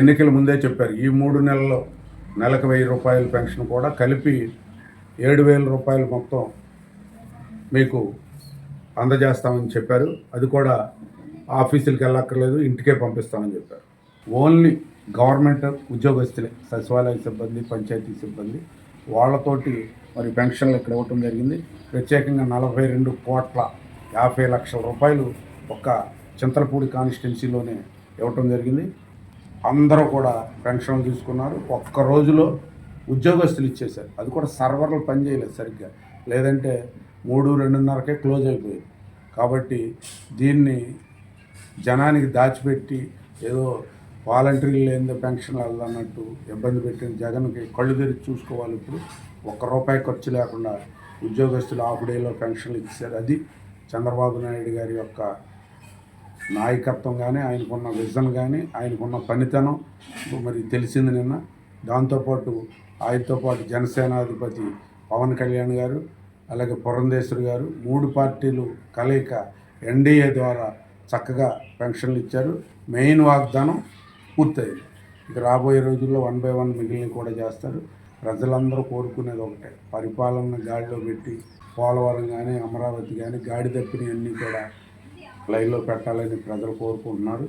ఎన్నికల ముందే చెప్పారు ఈ మూడు నెలల్లో నెలకు వెయ్యి రూపాయల పెన్షన్ కూడా కలిపి ఏడు వేల రూపాయలు మొత్తం మీకు అందజేస్తామని చెప్పారు. అది కూడా ఆఫీసులకు వెళ్ళక్కర్లేదు ఇంటికే పంపిస్తామని చెప్పారు. ఓన్లీ గవర్నమెంట్ ఉద్యోగస్తులే సచివాలయ సిబ్బంది పంచాయతీ సిబ్బంది వాళ్ళతోటి మరి పెన్షన్లు ఇక్కడ ఇవ్వటం జరిగింది. ప్రత్యేకంగా నలభై రెండు కోట్ల యాభై లక్షల రూపాయలు ఒక్క చింతలపూడి కాన్స్టిట్యున్సీలోనే ఇవ్వటం జరిగింది. అందరూ కూడా పెన్షన్ తీసుకున్నారు. ఒక్క రోజులో ఉద్యోగస్తులు ఇచ్చేశారు. అది కూడా సర్వర్లు పనిచేయలేదు సరిగ్గా. లేదంటే మూడు రెండున్నరకే క్లోజ్ అయిపోయింది. కాబట్టి దీన్ని జనానికి దాచిపెట్టి ఏదో వాలంటీర్లు లేని పెన్షన్ అన్నట్టు ఇబ్బంది పెట్టిన జగన్కి కళ్ళు తెరిచి చూసుకోవాలి ఇప్పుడు. ఒక్క రూపాయి ఖర్చు లేకుండా ఉద్యోగస్తులు ఆఫ్ డేలో పెన్షన్లు ఇచ్చారు అది చంద్రబాబు నాయుడు గారి యొక్క నాయకత్వం కానీ ఆయనకున్న విజన్ కానీ ఆయనకున్న పనితనం మరి తెలిసింది నిన్న. దాంతోపాటు ఆయనతో పాటు జనసేనాధిపతి పవన్ కళ్యాణ్ గారు అలాగే పురంధేశ్వరి గారు మూడు పార్టీలు కలయిక ఎన్డీఏ ద్వారా చక్కగా పెన్షన్లు ఇచ్చారు. మెయిన్ వాగ్దానం పూర్తయింది. ఇక రాబోయే రోజుల్లో వన్ బై వన్ మిగిలిన కూడా చేస్తారు. ప్రజలందరూ కోరుకునేది ఒకటే పరిపాలన గాడిలో పెట్టి పోలవరం కానీ అమరావతి కానీ గాడి తప్పినవన్నీ కూడా లైన్లో పెట్టాలని ప్రజలు కోరుకుంటున్నారు.